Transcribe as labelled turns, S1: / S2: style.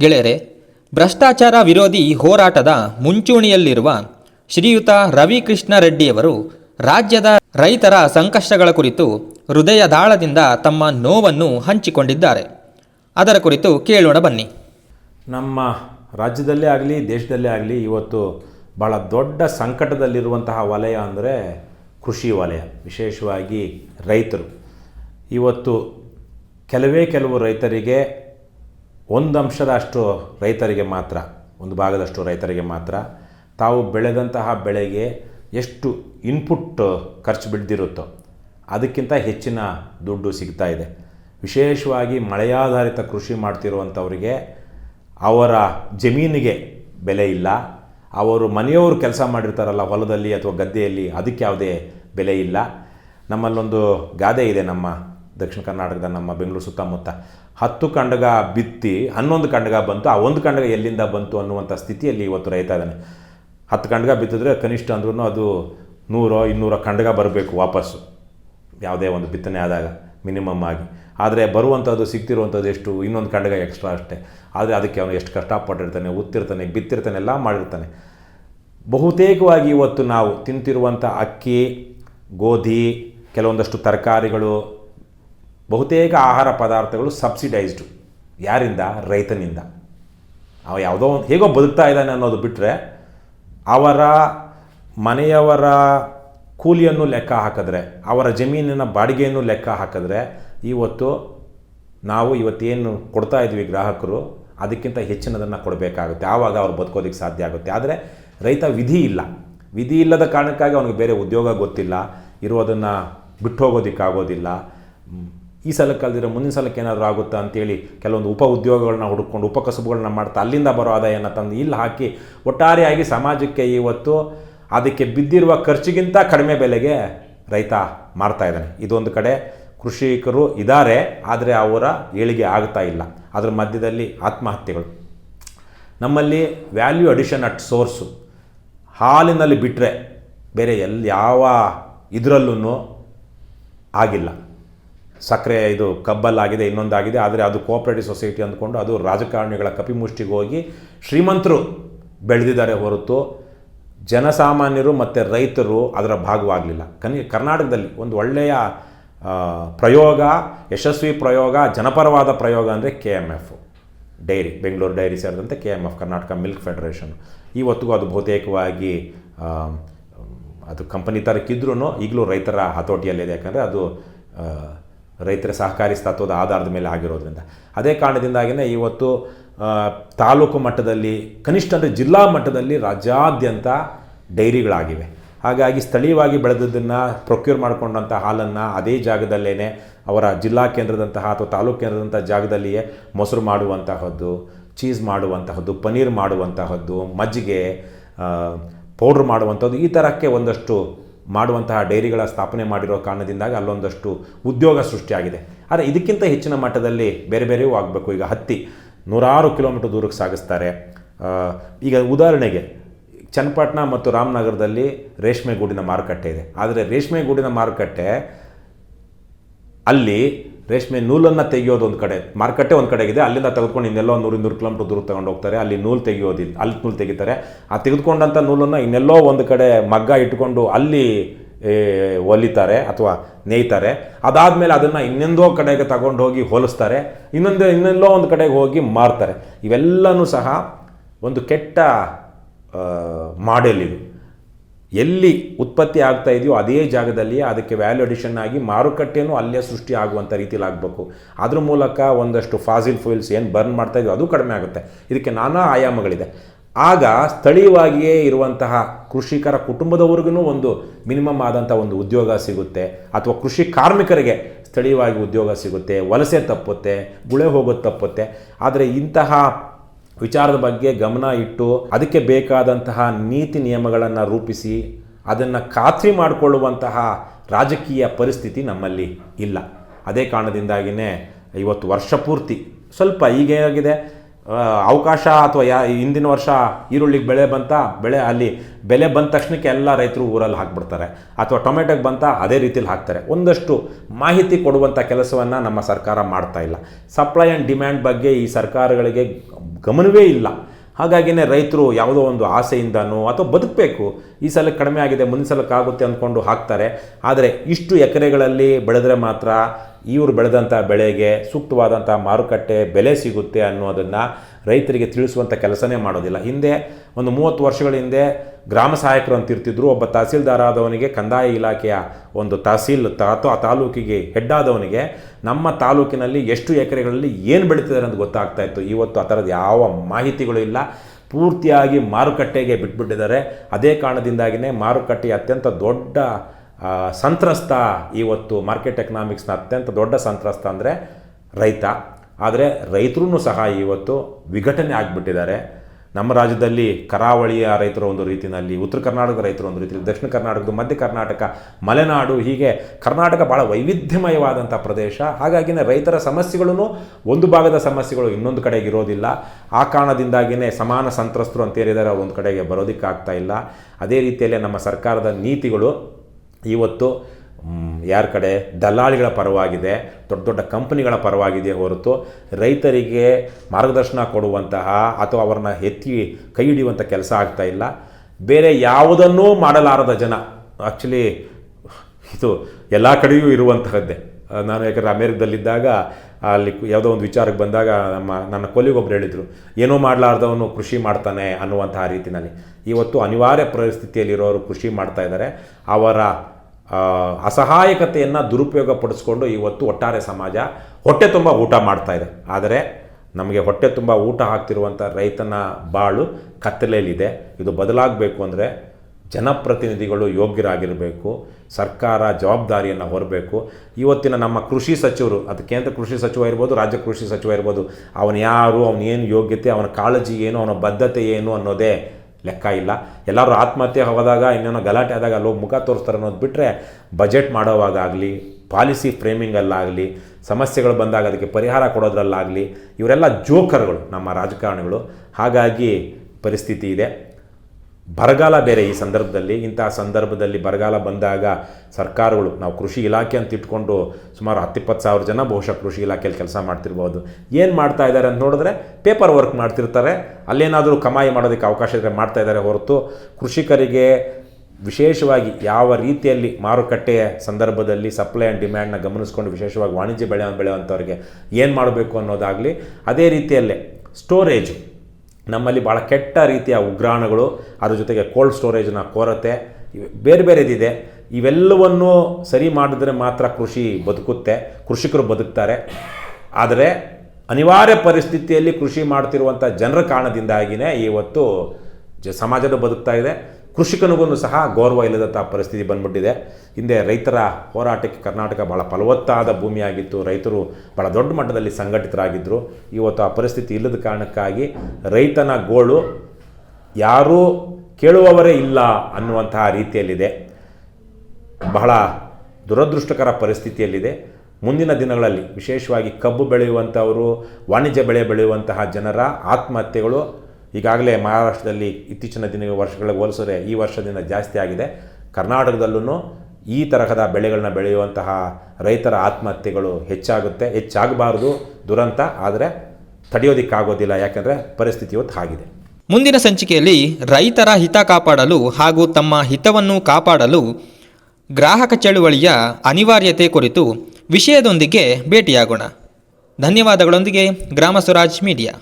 S1: ಗೆಳೆಯರೆ, ಭ್ರಷ್ಟಾಚಾರ ವಿರೋಧಿ ಹೋರಾಟದ ಮುಂಚೂಣಿಯಲ್ಲಿರುವ ಶ್ರೀಯುತ ರವಿಕೃಷ್ಣ ರೆಡ್ಡಿಯವರು ರಾಜ್ಯದ ರೈತರ ಸಂಕಷ್ಟಗಳ ಕುರಿತು ಹೃದಯದಾಳದಿಂದ ತಮ್ಮ ನೋವನ್ನು ಹಂಚಿಕೊಂಡಿದ್ದಾರೆ. ಅದರ ಕುರಿತು ಕೇಳೋಣ ಬನ್ನಿ.
S2: ನಮ್ಮ ರಾಜ್ಯದಲ್ಲೇ ಆಗಲಿ, ದೇಶದಲ್ಲೇ ಆಗಲಿ ಇವತ್ತು ಭಾಳ ದೊಡ್ಡ ಸಂಕಟದಲ್ಲಿರುವಂತಹ ವಲಯ ಅಂದರೆ ಕೃಷಿ ವಲಯ, ವಿಶೇಷವಾಗಿ ರೈತರು. ಇವತ್ತು ಕೆಲವೇ ಕೆಲವು ರೈತರಿಗೆ ಒಂದು ಅಂಶದಷ್ಟು ರೈತರಿಗೆ ಮಾತ್ರ, ಒಂದು ಭಾಗದಷ್ಟು ರೈತರಿಗೆ ಮಾತ್ರ ತಾವು ಬೆಳೆದಂತಹ ಬೆಳೆಗೆ ಎಷ್ಟು ಇನ್ಪುಟ್ ಖರ್ಚು ಬಿಡ್ದಿರುತ್ತೋ ಅದಕ್ಕಿಂತ ಹೆಚ್ಚಿನ ದುಡ್ಡು ಸಿಗ್ತಾ ಇದೆ. ವಿಶೇಷವಾಗಿ ಮಳೆಯಾಧಾರಿತ ಕೃಷಿ ಮಾಡ್ತಿರುವಂಥವರಿಗೆ ಅವರ ಜಮೀನಿಗೆ ಬೆಲೆ ಇಲ್ಲ. ಅವರು ಮನೆಯವರು ಕೆಲಸ ಮಾಡಿರ್ತಾರಲ್ಲ, ಹೊಲದಲ್ಲಿ ಅಥವಾ ಗದ್ದೆಯಲ್ಲಿ ಅದಕ್ಕೆ ಯಾವುದೇ ಬೆಲೆ ಇಲ್ಲ. ನಮ್ಮಲ್ಲೊಂದು ಗಾದೆ ಇದೆ ನಮ್ಮ ದಕ್ಷಿಣ ಕರ್ನಾಟಕದ ನಮ್ಮ ಬೆಂಗಳೂರು ಸುತ್ತಮುತ್ತ ಹತ್ತು ಖಂಡಗ ಬಿತ್ತಿ, ಹನ್ನೊಂದು ಖಂಡಗ ಬಂತು, ಆ ಒಂದು ಖಂಡಗ ಎಲ್ಲಿಂದ ಬಂತು ಅನ್ನುವಂಥ ಸ್ಥಿತಿಯಲ್ಲಿ ಇವತ್ತು ರೈತ ಇದ್ದಾನೆ. ಹತ್ತು ಖಂಡಗ ಬಿತ್ತಿದ್ರೆ ಕನಿಷ್ಠ ಅಂದ್ರೂ ಅದು ನೂರೋ, ಇನ್ನೂರ ಖಂಡಗ ಬರಬೇಕು ವಾಪಸ್ಸು. ಯಾವುದೇ ಒಂದು ಬಿತ್ತನೆ ಆದಾಗ ಮಿನಿಮಮ್ ಆಗಿ. ಆದರೆ ಬರುವಂಥದ್ದು, ಸಿಗ್ತಿರುವಂಥದ್ದು ಎಷ್ಟು? ಇನ್ನೊಂದು ಖಂಡಗ ಎಕ್ಸ್ಟ್ರಾ ಅಷ್ಟೇ. ಆದರೆ ಅದಕ್ಕೆ ಅವನು ಎಷ್ಟು ಕಷ್ಟಪಟ್ಟಿರ್ತಾನೆ, ಉತ್ತಿರ್ತಾನೆ, ಬಿತ್ತಿರ್ತಾನೆ, ಎಲ್ಲ ಮಾಡಿರ್ತಾನೆ. ಬಹುತೇಕವಾಗಿ ಇವತ್ತು ನಾವು ತಿಂತಿರುವಂಥ ಅಕ್ಕಿ, ಗೋಧಿ, ಕೆಲವೊಂದಷ್ಟು ತರಕಾರಿಗಳು ಬಹುತೇಕ ಆಹಾರ ಪದಾರ್ಥಗಳು ಸಬ್ಸಿಡೈಸ್ಡು ಯಾರಿಂದ? ರೈತನಿಂದ. ಅವ ಯಾವುದೋ ಒಂದು ಹೇಗೋ ಬದುಕ್ತಾ ಇದ್ದಾನೆ ಅನ್ನೋದು ಬಿಟ್ಟರೆ ಅವರ ಮನೆಯವರ ಕೂಲಿಯನ್ನು ಲೆಕ್ಕ ಹಾಕಿದ್ರೆ, ಅವರ ಜಮೀನಿನ ಬಾಡಿಗೆಯನ್ನು ಲೆಕ್ಕ ಹಾಕಿದ್ರೆ ಇವತ್ತು ನಾವು ಇವತ್ತೇನು ಕೊಡ್ತಾ ಇದ್ವಿ ಗ್ರಾಹಕರು, ಅದಕ್ಕಿಂತ ಹೆಚ್ಚಿನದನ್ನು ಕೊಡಬೇಕಾಗುತ್ತೆ. ಆವಾಗ ಅವ್ರು ಬದುಕೋದಕ್ಕೆ ಸಾಧ್ಯ ಆಗುತ್ತೆ. ಆದರೆ ರೈತ ವಿಧಿ ಇಲ್ಲ. ವಿಧಿ ಇಲ್ಲದ ಕಾರಣಕ್ಕಾಗಿ ಅವನಿಗೆ ಬೇರೆ ಉದ್ಯೋಗ ಗೊತ್ತಿಲ್ಲ, ಇರೋದನ್ನು ಬಿಟ್ಟು ಹೋಗೋದಕ್ಕಾಗೋದಿಲ್ಲ ಈ ಸಲಕ್ಕೆ ಕಲ್ದಿರೋ ಮುಂದಿನ ಸಲಕ್ಕೆ ಏನಾದರೂ ಆಗುತ್ತಾ ಅಂತೇಳಿ ಕೆಲವೊಂದು ಉಪ ಉದ್ಯೋಗಗಳನ್ನ ಹುಡುಕೊಂಡು ಉಪಕಸಬುಗಳನ್ನ ಮಾಡ್ತಾ ಅಲ್ಲಿಂದ ಬರೋ ಆದಾಯನ ತಂದು ಇಲ್ಲಿ ಹಾಕಿ ಒಟ್ಟಾರೆಯಾಗಿ ಸಮಾಜಕ್ಕೆ ಇವತ್ತು ಅದಕ್ಕೆ ಬಿದ್ದಿರುವ ಖರ್ಚಿಗಿಂತ ಕಡಿಮೆ ಬೆಲೆಗೆ ರೈತ ಮಾರ್ತಾ ಇದ್ದಾನೆ. ಇದೊಂದು ಕಡೆ ಕೃಷಿಕರು ಇದ್ದಾರೆ, ಆದರೆ ಅವರ ಏಳಿಗೆ ಆಗ್ತಾ ಇಲ್ಲ. ಅದರ ಮಧ್ಯದಲ್ಲಿ ಆತ್ಮಹತ್ಯೆಗಳು. ನಮ್ಮಲ್ಲಿ ವ್ಯಾಲ್ಯೂ ಅಡಿಷನ್ ಅಟ್ ಸೋರ್ಸು ಹಾಲಿನಲ್ಲಿ ಬಿಟ್ಟರೆ ಬೇರೆ ಎಲ್ಲಿ ಯಾವ ಇದರಲ್ಲೂ ಆಗಿಲ್ಲ. ಸಕ್ಕರೆ ಇದು ಕಬ್ಬಲ್ಲಾಗಿದೆ, ಇನ್ನೊಂದಾಗಿದೆ. ಆದರೆ ಅದು ಕೋಆಪರೇಟಿವ್ ಸೊಸೈಟಿ ಅಂದ್ಕೊಂಡು ಅದು ರಾಜಕಾರಣಿಗಳ ಕಪಿಮುಷ್ಟಿಗೆ ಹೋಗಿ ಶ್ರೀಮಂತರು ಬೆಳೆದಿದ್ದಾರೆ ಹೊರತು ಜನಸಾಮಾನ್ಯರು ಮತ್ತು ರೈತರು ಅದರ ಭಾಗವಾಗಲಿಲ್ಲ. ಕನಿ, ಕರ್ನಾಟಕದಲ್ಲಿ ಒಂದು ಒಳ್ಳೆಯ ಪ್ರಯೋಗ, ಯಶಸ್ವಿ ಪ್ರಯೋಗ, ಜನಪರವಾದ ಪ್ರಯೋಗ ಅಂದರೆ K M F. Dairy, Bengaluru dairy ಸೇರಿದಂತೆ K M F, Karnataka milk federation. ಇವತ್ತಿಗೂ ಅದು ಬಹುತೇಕವಾಗಿ ಅದು ಕಂಪನಿ ಥರಕ್ಕಿದ್ರೂ ಈಗಲೂ ರೈತರ ಹತೋಟಿಯಲ್ಲಿದೆ. ಯಾಕಂದರೆ ಅದು ರೈತರ ಸಹಕಾರಿ ತತ್ವದ ಆಧಾರದ ಮೇಲೆ ಆಗಿರೋದ್ರಿಂದ. ಅದೇ ಕಾರಣದಿಂದಾಗಿಯೇ ಇವತ್ತು ತಾಲೂಕು ಮಟ್ಟದಲ್ಲಿ, ಕನಿಷ್ಠ ಅಂದರೆ ಜಿಲ್ಲಾ ಮಟ್ಟದಲ್ಲಿ ರಾಜ್ಯಾದ್ಯಂತ ಡೈರಿಗಳಾಗಿವೆ. ಹಾಗಾಗಿ ಸ್ಥಳೀಯವಾಗಿ ಬೆಳೆದದ್ದನ್ನು ಪ್ರೊಕ್ಯೂರ್ ಮಾಡಿಕೊಂಡಂಥ ಹಾಲನ್ನು ಅದೇ ಜಾಗದಲ್ಲೇ ಅವರ ಜಿಲ್ಲಾ ಕೇಂದ್ರದಂತಹ ಅಥವಾ ತಾಲೂಕು ಕೇಂದ್ರದಂಥ ಜಾಗದಲ್ಲಿಯೇ ಮೊಸರು ಮಾಡುವಂತಹದ್ದು, ಚೀಸ್ ಮಾಡುವಂತಹದ್ದು ಪನೀರ್ ಮಾಡುವಂತಹದ್ದು, ಮಜ್ಜಿಗೆ ಪೌಡ್ರ್ ಮಾಡುವಂಥದ್ದು ಈ ಥರಕ್ಕೆ ಒಂದಷ್ಟು ಮಾಡುವಂತಹ ಡೈರಿಗಳ ಸ್ಥಾಪನೆ ಮಾಡಿರೋ ಕಾರಣದಿಂದಾಗಿ ಅಲ್ಲೊಂದಷ್ಟು ಉದ್ಯೋಗ ಸೃಷ್ಟಿಯಾಗಿದೆ. ಆದರೆ ಇದಕ್ಕಿಂತ ಹೆಚ್ಚಿನ ಮಟ್ಟದಲ್ಲಿ ಬೇರೆ ಬೇರೆಯೂ ಆಗಬೇಕು. ಈಗ ಹತ್ತಿ ನೂರಾರು ಕಿಲೋಮೀಟರ್ ದೂರಕ್ಕೆ ಸಾಗಿಸ್ತಾರೆ. ಈಗ ಉದಾಹರಣೆಗೆ ಚನ್ನಪಟ್ಟಣ ಮತ್ತು ರಾಮನಗರದಲ್ಲಿ ರೇಷ್ಮೆ ಗೂಡಿನ ಮಾರುಕಟ್ಟೆ ಇದೆ. ಆದರೆ ರೇಷ್ಮೆ ಗೂಡಿನ ಮಾರುಕಟ್ಟೆ ಅಲ್ಲಿ ರೇಷ್ಮೆ ನೂಲನ್ನು ತೆಗೆಯೋದು ಒಂದು ಕಡೆ, ಮಾರುಕಟ್ಟೆ ಒಂದು ಕಡೆ ಇದೆ, ಅಲ್ಲಿಂದ ತೆಗೆದುಕೊಂಡು ಇನ್ನೆಲ್ಲೋ ನೂರು ಇನ್ನೂರು ಕಿಲೋಮೀಟರ್ ದೂರ ತಗೊಂಡು ಹೋಗ್ತಾರೆ. ಅಲ್ಲಿ ನೂಲು ತೆಗೆಯೋದಿಲ್ಲ, ಅಲ್ಲಿ ನೂಲು ತೆಗಿತಾರೆ. ಆ ತೆಗೆದುಕೊಂಡಂಥ ನೂಲನ್ನು ಇನ್ನೆಲ್ಲೋ ಒಂದು ಕಡೆ ಮಗ್ಗ ಇಟ್ಕೊಂಡು ಅಲ್ಲಿ ಹೊಲಿತಾರೆ ಅಥವಾ ನೇಯ್ತಾರೆ. ಅದಾದಮೇಲೆ ಅದನ್ನು ಇನ್ನೊಂದೋ ಕಡೆಗೆ ತಗೊಂಡು ಹೋಗಿ ಹೋಲಿಸ್ತಾರೆ. ಇನ್ನೊಂದು, ಇನ್ನೆಲ್ಲೋ ಒಂದು ಕಡೆಗೆ ಹೋಗಿ ಮಾರ್ತಾರೆ. ಇವೆಲ್ಲನೂ ಸಹ ಒಂದು ಕೆಟ್ಟ ಮಾಡೆಲ್ ಇದು. ಎಲ್ಲಿ ಉತ್ಪತ್ತಿ ಆಗ್ತಾ ಇದೆಯೋ ಅದೇ ಜಾಗದಲ್ಲಿ ಅದಕ್ಕೆ ವ್ಯಾಲ್ಯೂ ಅಡಿಷನ್ ಆಗಿ ಮಾರುಕಟ್ಟೆಯೂ ಅಲ್ಲೇ ಸೃಷ್ಟಿ ಆಗುವಂಥ ರೀತಿಯಲ್ಲಿ ಆಗಬೇಕು. ಅದ್ರ ಮೂಲಕ ಒಂದಷ್ಟು ಫಾಸಿಲ್ ಫ್ಯೂಲ್ಸ್ ಏನು ಬರ್ನ್ ಮಾಡ್ತಾ ಇದೆಯೋ ಅದು ಕಡಿಮೆ ಆಗುತ್ತೆ. ಇದಕ್ಕೆ ನಾನಾ ಆಯಾಮಗಳಿದೆ. ಆಗ ಸ್ಥಳೀಯವಾಗಿಯೇ ಇರುವಂತಹ ಕೃಷಿಕರ ಕುಟುಂಬದವ್ರಿಗೂ ಒಂದು ಮಿನಿಮಮ್ ಆದಂಥ ಒಂದು ಉದ್ಯೋಗ ಸಿಗುತ್ತೆ. ಅಥವಾ ಕೃಷಿ ಕಾರ್ಮಿಕರಿಗೆ ಸ್ಥಳೀಯವಾಗಿ ಉದ್ಯೋಗ ಸಿಗುತ್ತೆ. ವಲಸೆ ತಪ್ಪುತ್ತೆ, ಗುಳೆ ಹೋಗೋದು ತಪ್ಪುತ್ತೆ. ಆದರೆ ಇಂತಹ ವಿಚಾರದ ಬಗ್ಗೆ ಗಮನ ಇಟ್ಟು ಅದಕ್ಕೆ ಬೇಕಾದಂತಹ ನೀತಿ ನಿಯಮಗಳನ್ನು ರೂಪಿಸಿ ಅದನ್ನು ಖಾತ್ರಿ ಮಾಡಿಕೊಳ್ಳುವಂತಹ ರಾಜಕೀಯ ಪರಿಸ್ಥಿತಿ ನಮ್ಮಲ್ಲಿ ಇಲ್ಲ. ಅದೇ ಕಾರಣದಿಂದಾಗಿಯೇ ಇವತ್ತು ವರ್ಷ ಪೂರ್ತಿ ಸ್ವಲ್ಪ ಈಗೇನಾಗಿದೆ ಅವಕಾಶ ಅಥವಾ ಯಾ, ಹಿಂದಿನ ವರ್ಷ ಈರುಳ್ಳಿಗೆ ಬೆಳೆ ಬಂತ, ಬೆಳೆ ಅಲ್ಲಿ ಬೆಲೆ ಬಂದ ತಕ್ಷಣಕ್ಕೆ ಎಲ್ಲ ರೈತರು ಊರಲ್ಲಿ ಹಾಕ್ಬಿಡ್ತಾರೆ. ಅಥವಾ ಟೊಮೆಟೊಗೆ ಬಂತ ಅದೇ ರೀತಿಯಲ್ಲಿ ಹಾಕ್ತಾರೆ. ಒಂದಷ್ಟು ಮಾಹಿತಿ ಕೊಡುವಂಥ ಕೆಲಸವನ್ನು ನಮ್ಮ ಸರ್ಕಾರ ಮಾಡ್ತಾ ಇಲ್ಲ. ಸಪ್ಲೈ ಆ್ಯಂಡ್ ಡಿಮ್ಯಾಂಡ್ ಬಗ್ಗೆ ಈ ಸರ್ಕಾರಗಳಿಗೆ ಗಮನವೇ ಇಲ್ಲ. ಹಾಗಾಗಿನೇ ರೈತರು ಯಾವುದೋ ಒಂದು ಆಸೆಯಿಂದನೋ ಅಥವಾ ಬದುಕಬೇಕು, ಈ ಸಲ ಕಡಿಮೆ ಆಗಿದೆ, ಮುಂದಿನ ಸಲಕ್ಕಾಗುತ್ತೆ ಅಂದ್ಕೊಂಡು ಹಾಕ್ತಾರೆ. ಆದರೆ ಇಷ್ಟು ಎಕರೆಗಳಲ್ಲಿ ಬೆಳೆದರೆ ಮಾತ್ರ ಇವರು ಬೆಳೆದಂಥ ಬೆಳೆಗೆ ಸೂಕ್ತವಾದಂಥ ಮಾರುಕಟ್ಟೆ ಬೆಲೆ ಸಿಗುತ್ತೆ ಅನ್ನೋದನ್ನು ರೈತರಿಗೆ ತಿಳಿಸುವಂಥ ಕೆಲಸನೇ ಮಾಡೋದಿಲ್ಲ. ಹಿಂದೆ ಒಂದು ಮೂವತ್ತು ವರ್ಷಗಳ ಹಿಂದೆ ಗ್ರಾಮ ಸಹಾಯಕರು ಅಂತ ಇರ್ತಿದ್ರು. ಒಬ್ಬ ತಹಸೀಲ್ದಾರ್ ಆದವನಿಗೆ ಕಂದಾಯ ಇಲಾಖೆಯ ಒಂದು ತಹಸೀಲ್ ಅಥವಾ ಆ ತಾಲೂಕಿಗೆ ಹೆಡ್ ಆದವನಿಗೆ ನಮ್ಮ ತಾಲೂಕಿನಲ್ಲಿ ಎಷ್ಟು ಎಕರೆಗಳಲ್ಲಿ ಏನು ಬೆಳೀತಿದ್ದಾರೆ ಅಂತ ಗೊತ್ತಾಗ್ತಾ ಇತ್ತು. ಇವತ್ತು ಆ ಥರದ ಯಾವ ಮಾಹಿತಿಗಳು ಇಲ್ಲ. ಪೂರ್ತಿಯಾಗಿ ಮಾರುಕಟ್ಟೆಗೆ ಬಿಟ್ಬಿಟ್ಟಿದ್ದಾರೆ. ಅದೇ ಕಾರಣದಿಂದಾಗಿಯೇ ಮಾರುಕಟ್ಟೆಯ ಅತ್ಯಂತ ದೊಡ್ಡ ಸಂತ್ರಸ್ತ ಇವತ್ತು ಮಾರ್ಕೆಟ್ ಎಕನಾಮಿಕ್ಸ್ನ ಅತ್ಯಂತ ದೊಡ್ಡ ಸಂತ್ರಸ್ತ ಅಂದರೆ ರೈತ. ಆದರೆ ರೈತರೂ ಸಹ ಇವತ್ತು ವಿಘಟನೆ ಆಗಿಬಿಟ್ಟಿದ್ದಾರೆ. ನಮ್ಮ ರಾಜ್ಯದಲ್ಲಿ ಕರಾವಳಿಯ ರೈತರ ಒಂದು ರೀತಿಯಲ್ಲಿ, ಉತ್ತರ ಕರ್ನಾಟಕದ ರೈತರ ಒಂದು ರೀತಿಯಲ್ಲಿ, ದಕ್ಷಿಣ ಕರ್ನಾಟಕದ ಮಧ್ಯ ಕರ್ನಾಟಕ, ಮಲೆನಾಡು, ಹೀಗೆ ಕರ್ನಾಟಕ ಭಾಳ ವೈವಿಧ್ಯಮಯವಾದಂಥ ಪ್ರದೇಶ. ಹಾಗಾಗಿನೇ ರೈತರ ಸಮಸ್ಯೆಗಳೂ ಒಂದು ಭಾಗದ ಸಮಸ್ಯೆಗಳು ಇನ್ನೊಂದು ಕಡೆಗೆ ಇರೋದಿಲ್ಲ. ಆ ಕಾರಣದಿಂದಾಗಿಯೇ ಸಮಾನ ಸಂತ್ರಸ್ತರು ಅಂತ ಹೇಳಿದರೆ ಅವ್ರು ಒಂದು ಕಡೆಗೆ ಬರೋದಕ್ಕಾಗ್ತಾ ಇಲ್ಲ. ಅದೇ ರೀತಿಯಲ್ಲೇ ನಮ್ಮ ಸರ್ಕಾರದ ನೀತಿಗಳು ಇವತ್ತು ಯಾರ ಕಡೆ? ದಲ್ಲಾಳಿಗಳ ಪರವಾಗಿದೆ, ದೊಡ್ಡ ದೊಡ್ಡ ಕಂಪನಿಗಳ ಪರವಾಗಿದೆ ಹೊರತು ರೈತರಿಗೆ ಮಾರ್ಗದರ್ಶನ ಕೊಡುವಂತಹ ಅಥವಾ ಅವರನ್ನ ಎತ್ತಿ ಕೈ ಹಿಡಿಯುವಂಥ ಕೆಲಸ ಆಗ್ತಾ ಇಲ್ಲ. ಬೇರೆ ಯಾವುದನ್ನೂ ಮಾಡಲಾರದ ಜನ ಆ್ಯಕ್ಚುಲಿ ಇದು ಎಲ್ಲ ಕಡೆಯೂ ಇರುವಂತಹದ್ದೇ. ನಾನು ಯಾಕಂದರೆ ಅಮೇರಿಕದಲ್ಲಿದ್ದಾಗ, ಅಲ್ಲಿ ಯಾವುದೋ ಒಂದು ವಿಚಾರಕ್ಕೆ ಬಂದಾಗ ನಮ್ಮ, ನನ್ನ ಕೊಲಿಗೊಬ್ಬರು ಹೇಳಿದರು, ಏನೋ ಮಾಡಲಾರ್ದವನು ಕೃಷಿ ಮಾಡ್ತಾನೆ ಅನ್ನುವಂತಹ ರೀತಿಯಲ್ಲಿ ಇವತ್ತು ಅನಿವಾರ್ಯ ಪರಿಸ್ಥಿತಿಯಲ್ಲಿರೋರು ಕೃಷಿ ಮಾಡ್ತಾ ಇದ್ದಾರೆ. ಅವರ ಅಸಹಾಯಕತೆಯನ್ನು ದುರುಪಯೋಗ ಪಡಿಸ್ಕೊಂಡು ಇವತ್ತು ಒಟ್ಟಾರೆ ಸಮಾಜ ಹೊಟ್ಟೆ ತುಂಬ ಊಟ ಮಾಡ್ತಾ ಇದೆ. ಆದರೆ ನಮಗೆ ಹೊಟ್ಟೆ ತುಂಬ ಊಟ ಹಾಕ್ತಿರುವಂಥ ರೈತನ ಬಾಳು ಕತ್ತಲೆಯಲ್ಲಿದೆ. ಇದು ಬದಲಾಗಬೇಕು ಅಂದರೆ ಜನಪ್ರತಿನಿಧಿಗಳು ಯೋಗ್ಯರಾಗಿರಬೇಕು, ಸರ್ಕಾರ ಜವಾಬ್ದಾರಿಯನ್ನು ಹೊರಬೇಕು. ಇವತ್ತಿನ ನಮ್ಮ ಕೃಷಿ ಸಚಿವರು, ಅದು ಕೇಂದ್ರ ಕೃಷಿ ಸಚಿವ ಇರ್ಬೋದು, ರಾಜ್ಯ ಕೃಷಿ ಸಚಿವ ಇರ್ಬೋದು, ಅವನು ಯಾರು ಅವನೇನು ಯೋಗ್ಯತೆ, ಅವನ ಕಾಳಜಿ ಏನು, ಅವನ ಬದ್ಧತೆ ಏನು ಅನ್ನೋದೇ ಲೆಕ್ಕ ಇಲ್ಲ. ಎಲ್ಲರೂ ಆತ್ಮಹತ್ಯೆ ಹೋದಾಗ, ಇನ್ನೇನೋ ಗಲಾಟೆ ಆದಾಗ ಅಲ್ಲಿ ಹೋಗಿ ಮುಖ ತೋರಿಸ್ತಾರೆ ಅನ್ನೋದು ಬಿಟ್ಟರೆ ಬಜೆಟ್ ಮಾಡೋವಾಗಲಿ ಪಾಲಿಸಿ ಫ್ರೇಮಿಂಗಲ್ಲಾಗಲಿ ಸಮಸ್ಯೆಗಳು ಬಂದಾಗ ಅದಕ್ಕೆ ಪರಿಹಾರ ಕೊಡೋದ್ರಲ್ಲಾಗಲಿ, ಇವರೆಲ್ಲ ಜೋಕರ್ಗಳು ನಮ್ಮ ರಾಜಕಾರಣಿಗಳು. ಹಾಗಾಗಿ ಪರಿಸ್ಥಿತಿ ಇದೆ. ಬರಗಾಲ ಬೇರೆ ಈ ಸಂದರ್ಭದಲ್ಲಿ, ಇಂತಹ ಸಂದರ್ಭದಲ್ಲಿ ಬರಗಾಲ ಬಂದಾಗ ಸರ್ಕಾರಗಳು, ನಾವು ಕೃಷಿ ಇಲಾಖೆ ಅಂತ ಇಟ್ಕೊಂಡು ಸುಮಾರು ಹತ್ತಿಪ್ಪತ್ತು ಸಾವಿರ ಜನ ಬಹುಶಃ ಕೃಷಿ ಇಲಾಖೆಯಲ್ಲಿ ಕೆಲಸ ಮಾಡ್ತಿರ್ಬೋದು. ಏನು ಮಾಡ್ತಾ ಇದ್ದಾರೆ ಅಂತ ನೋಡಿದ್ರೆ ಪೇಪರ್ ವರ್ಕ್ ಮಾಡ್ತಿರ್ತಾರೆ. ಅಲ್ಲೇನಾದರೂ ಕಮಾಯಿ ಮಾಡೋದಕ್ಕೆ ಅವಕಾಶ ಇದ್ದರೆ ಮಾಡ್ತಾ ಇದ್ದಾರೆ ಹೊರತು ಕೃಷಿಕರಿಗೆ ವಿಶೇಷವಾಗಿ ಯಾವ ರೀತಿಯಲ್ಲಿ ಮಾರುಕಟ್ಟೆಯ ಸಂದರ್ಭದಲ್ಲಿ ಸಪ್ಲೈ ಆ್ಯಂಡ್ ಡಿಮ್ಯಾಂಡ್ನ ಗಮನಿಸ್ಕೊಂಡು ವಿಶೇಷವಾಗಿ ವಾಣಿಜ್ಯ ಬೆಳೆ ಬೆಳೆಯುವಂಥವ್ರಿಗೆ ಏನು ಮಾಡಬೇಕು ಅನ್ನೋದಾಗಲಿ, ಅದೇ ರೀತಿಯಲ್ಲೇ ಸ್ಟೋರೇಜು ನಮ್ಮಲ್ಲಿ ಭಾಳ ಕೆಟ್ಟ ರೀತಿಯ ಉಗ್ರಾಣಗಳು, ಅದ್ರ ಜೊತೆಗೆ ಕೋಲ್ಡ್ ಸ್ಟೋರೇಜ್ನ ಕೊರತೆ ಬೇರೆ ಬೇರೆದಿದೆ. ಇವೆಲ್ಲವನ್ನೂ ಸರಿ ಮಾಡಿದ್ರೆ ಮಾತ್ರ ಕೃಷಿ ಬದುಕುತ್ತೆ, ಕೃಷಿಕರು ಬದುಕ್ತಾರೆ. ಆದರೆ ಅನಿವಾರ್ಯ ಪರಿಸ್ಥಿತಿಯಲ್ಲಿ ಕೃಷಿ ಮಾಡ್ತಿರುವಂಥ ಜನರ ಕಾರಣದಿಂದಾಗಿಯೇ ಇವತ್ತು ಜ ಸಮಾಜದ ಬದುಕ್ತಾ ಇದೆ. ಕೃಷಿಕನಿಗೂ ಸಹ ಗೌರವ ಇಲ್ಲದಂಥ ಪರಿಸ್ಥಿತಿ ಬಂದ್ಬಿಟ್ಟಿದೆ. ಹಿಂದೆ ರೈತರ ಹೋರಾಟಕ್ಕೆ ಕರ್ನಾಟಕ ಭಾಳ ಫಲವತ್ತಾದ ಭೂಮಿಯಾಗಿತ್ತು. ರೈತರು ಭಾಳ ದೊಡ್ಡ ಮಟ್ಟದಲ್ಲಿ ಸಂಘಟಿತರಾಗಿದ್ದರು ಇವತ್ತು ಆ ಪರಿಸ್ಥಿತಿ ಇಲ್ಲದ ಕಾರಣಕ್ಕಾಗಿ ರೈತನ ಗೋಳು ಯಾರೂ ಕೇಳುವವರೇ ಇಲ್ಲ ಅನ್ನುವಂತಹ ರೀತಿಯಲ್ಲಿದೆ. ಬಹಳ ದುರದೃಷ್ಟಕರ ಪರಿಸ್ಥಿತಿಯಲ್ಲಿದೆ. ಮುಂದಿನ ದಿನಗಳಲ್ಲಿ ವಿಶೇಷವಾಗಿ ಕಬ್ಬು ಬೆಳೆಯುವಂಥವರು ವಾಣಿಜ್ಯ ಬೆಳೆ ಬೆಳೆಯುವಂತಹ ಜನರ ಆತ್ಮಹತ್ಯೆಗಳು ಈಗಾಗಲೇ ಮಹಾರಾಷ್ಟ್ರದಲ್ಲಿ ಇತ್ತೀಚಿನ ದಿನ ವರ್ಷಗಳ ಹೋಲಿಸಿದ್ರೆ ಈ ವರ್ಷದಿಂದ ಜಾಸ್ತಿ ಆಗಿದೆ. ಕರ್ನಾಟಕದಲ್ಲೂ ಈ ತರಹದ ಬೆಳೆಗಳನ್ನ ಬೆಳೆಯುವಂತಹ ರೈತರ ಆತ್ಮಹತ್ಯೆಗಳು ಹೆಚ್ಚಾಗುತ್ತೆ. ಹೆಚ್ಚಾಗಬಾರ್ದು ದುರಂತ, ಆದರೆ ತಡೆಯೋದಕ್ಕಾಗೋದಿಲ್ಲ, ಯಾಕಂದರೆ ಪರಿಸ್ಥಿತಿ ಇವತ್ತು ಆಗಿದೆ.
S1: ಮುಂದಿನ ಸಂಚಿಕೆಯಲ್ಲಿ ರೈತರ ಹಿತ ಕಾಪಾಡಲು ಹಾಗೂ ತಮ್ಮ ಹಿತವನ್ನು ಕಾಪಾಡಲು ಗ್ರಾಹಕ ಚಳುವಳಿಯ ಅನಿವಾರ್ಯತೆ ಕುರಿತು ವಿಷಯದೊಂದಿಗೆ ಭೇಟಿಯಾಗೋಣ. ಧನ್ಯವಾದಗಳೊಂದಿಗೆ ಗ್ರಾಮ ಸ್ವರಾಜ್ ಮೀಡಿಯಾ.